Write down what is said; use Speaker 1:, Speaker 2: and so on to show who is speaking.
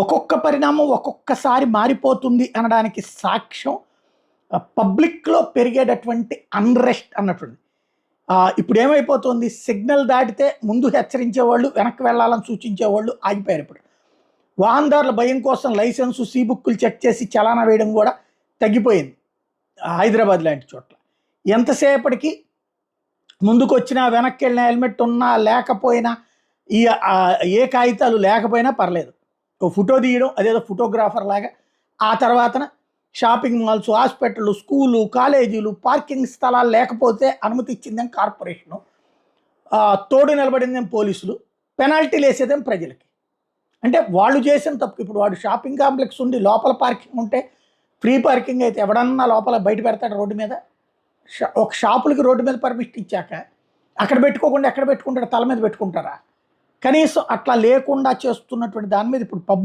Speaker 1: ఒక్కొక్క పరిణామం ఒక్కొక్కసారి మారిపోతుంది అనడానికి సాక్ష్యం పబ్లిక్లో పెరిగేటటువంటి అన్రెస్ట్ అన్నటువంటి ఇప్పుడు ఏమైపోతుంది? సిగ్నల్ దాటితే ముందు హెచ్చరించేవాళ్ళు వెనక్కి వెళ్ళాలని సూచించేవాళ్ళు ఆగిపోయారు ఇప్పుడు. వాహనదారుల భయం కోసం లైసెన్సు సీ బుక్కులు చెక్ చేసి చలానా వేయడం కూడా తగ్గిపోయింది హైదరాబాద్ లాంటి చోట్ల. ఎంతసేపటికి ముందుకు వచ్చినా వెనక్కి వెళ్ళిన హెల్మెట్ ఉన్నా లేకపోయినా ఈ ఏ కాగితాలు లేకపోయినా పర్లేదు. ఫోటో తీయడం అదేదో ఫోటోగ్రాఫర్ లాగా. ఆ తర్వాతన షాపింగ్ మాల్స్ హాస్పిటల్ స్కూలు కాలేజీలు పార్కింగ్ స్థలాలు లేకపోతే అనుమతి ఇచ్చిందేం కార్పొరేషను. తోడు నిలబడిందేం పోలీసులు పెనాల్టీలు వేసేదేం ప్రజలకి. అంటే వాళ్ళు చేసిన తప్పు ఇప్పుడు వాడు షాపింగ్ కాంప్లెక్స్ ఉండి లోపల పార్కింగ్ ఉంటే ఫ్రీ పార్కింగ్ అయితే ఎవడన్నా లోపల బయట పెడతాడు రోడ్డు మీద? షా- ఒక షాపులకి రోడ్డు మీద పర్మిషన్ ఇచ్చాక అక్కడ పెట్టుకోకుండా ఎక్కడ పెట్టుకుంటాడు? తల మీద పెట్టుకుంటారా? కనీసం అట్లా లేకుండా చేస్తున్నటువంటి దాని మీద ఇప్పుడు పబ్లిక్